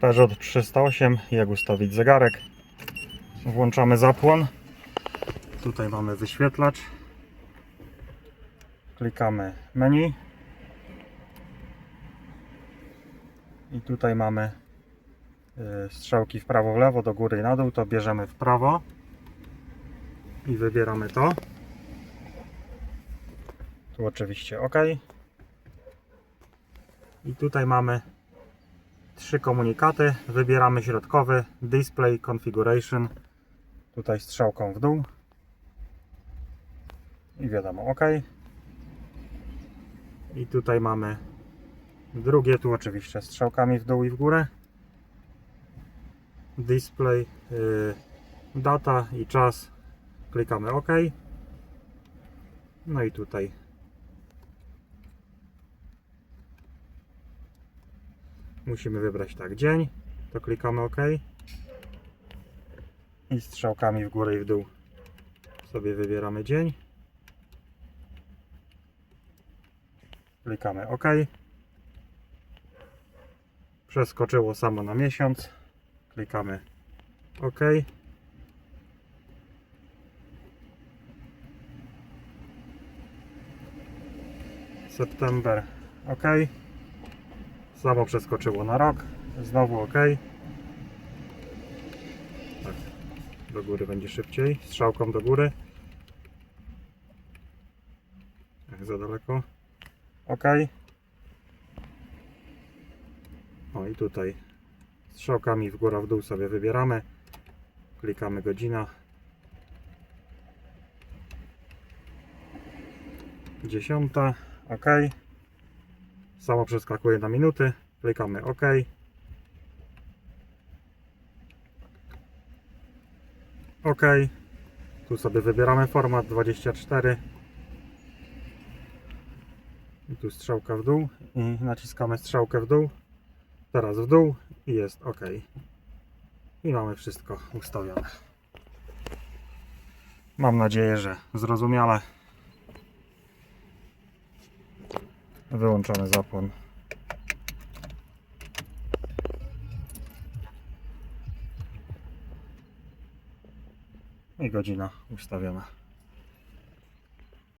Peugeot 308, jak ustawić zegarek. Włączamy zapłon. Tutaj mamy wyświetlacz. Klikamy menu. I tutaj mamy y, strzałki w prawo, w lewo, do góry i na dół. To bierzemy w prawo i wybieramy to. Tu oczywiście OK. I tutaj mamy trzy komunikaty. Wybieramy środkowy Display Configuration. Tutaj strzałką w dół. I wiadomo OK. I tutaj mamy drugie, tu oczywiście strzałkami w dół i w górę. Display, yy, data i czas. Klikamy OK. No i tutaj musimy wybrać tak dzień. To klikamy OK. I strzałkami w górę i w dół sobie wybieramy dzień. Klikamy OK. Przeskoczyło samo na miesiąc. Klikamy OK. September OK. Samo przeskoczyło na rok. Znowu OK. Tak. Do góry będzie szybciej. Strzałką do góry. Jak za daleko. OK. O i tutaj strzałkami w górę w dół sobie wybieramy. Klikamy godzina. Dziesiąta. OK. Samo przeskakuje na minuty. Klikamy OK. OK. Tu sobie wybieramy format 24. I tu strzałka w dół i naciskamy strzałkę w dół. Teraz w dół i jest OK. I mamy wszystko ustawione. Mam nadzieję, że zrozumiale. Wyłączony zapłon. I godzina ustawiona.